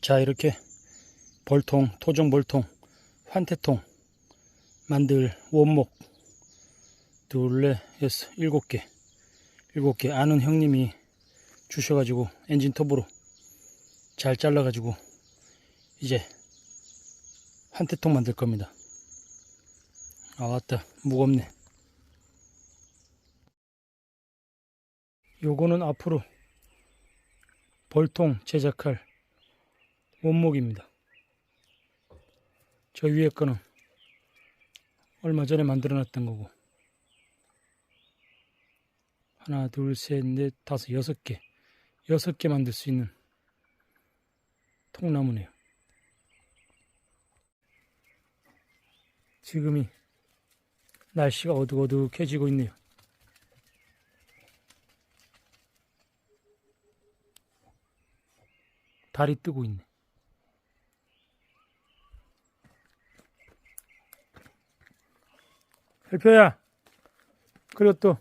자 이렇게 벌통, 토종 벌통, 환태통 만들 원목 둘레 여섯 일곱 개 일곱 개 아는 형님이 주셔가지고 엔진 톱으로 잘 잘라가지고 이제 환태통 만들 겁니다. 아 왔다 무겁네. 요거는 앞으로 벌통 제작할 원목입니다. 저 위에 거는 얼마 전에 만들어 놨던 거고 하나 둘 셋 넷 다섯 여섯 개 여섯 개 만들 수 있는 통나무네요. 지금이 날씨가 어둑어둑해지고 있네요. 달이 뜨고 있네. 별표야. 그리고 또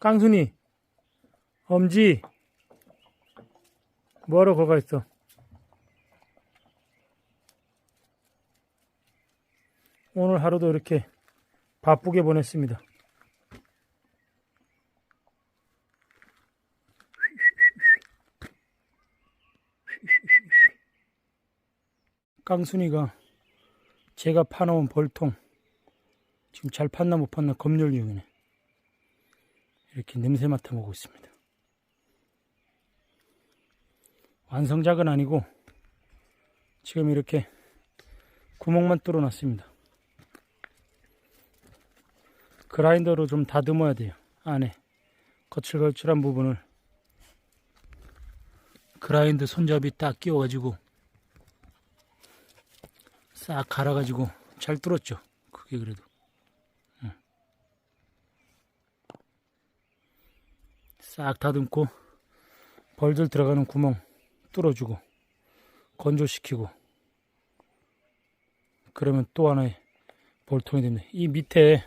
깡순이, 엄지, 뭐하러 거가 있어? 오늘 하루도 이렇게 바쁘게 보냈습니다. 깡순이가 제가 파놓은 벌통 지금 잘 팠나 못 팠나 검열 중이네. 이렇게 냄새 맡아보고 있습니다. 완성작은 아니고 지금 이렇게 구멍만 뚫어놨습니다. 그라인더로 좀 다듬어야 돼요. 안에 거칠거칠한 부분을 그라인더 손잡이 딱 끼워가지고 싹 갈아가지고 잘 뚫었죠. 그게 그래도. 싹 다듬고 벌들 들어가는 구멍 뚫어주고 건조시키고 그러면 또 하나의 볼통이 됩니다. 이 밑에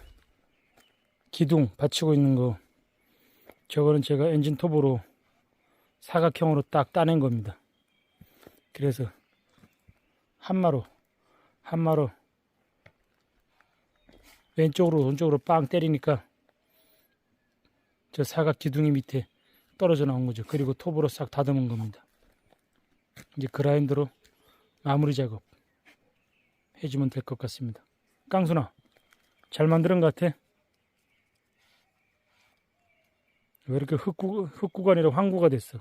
기둥 받치고 있는 거 저거는 제가 엔진 톱으로 사각형으로 딱 따낸 겁니다. 그래서 한마로 한마로 왼쪽으로 오른쪽으로 빵 때리니까 저 사각 기둥이 밑에 떨어져 나온 거죠. 그리고 톱으로 싹 다듬은 겁니다. 이제 그라인더로 마무리 작업 해주면 될 것 같습니다. 깡순아, 잘 만드는 것 같아? 왜 이렇게 흙구, 흙구간이라 황구가 됐어?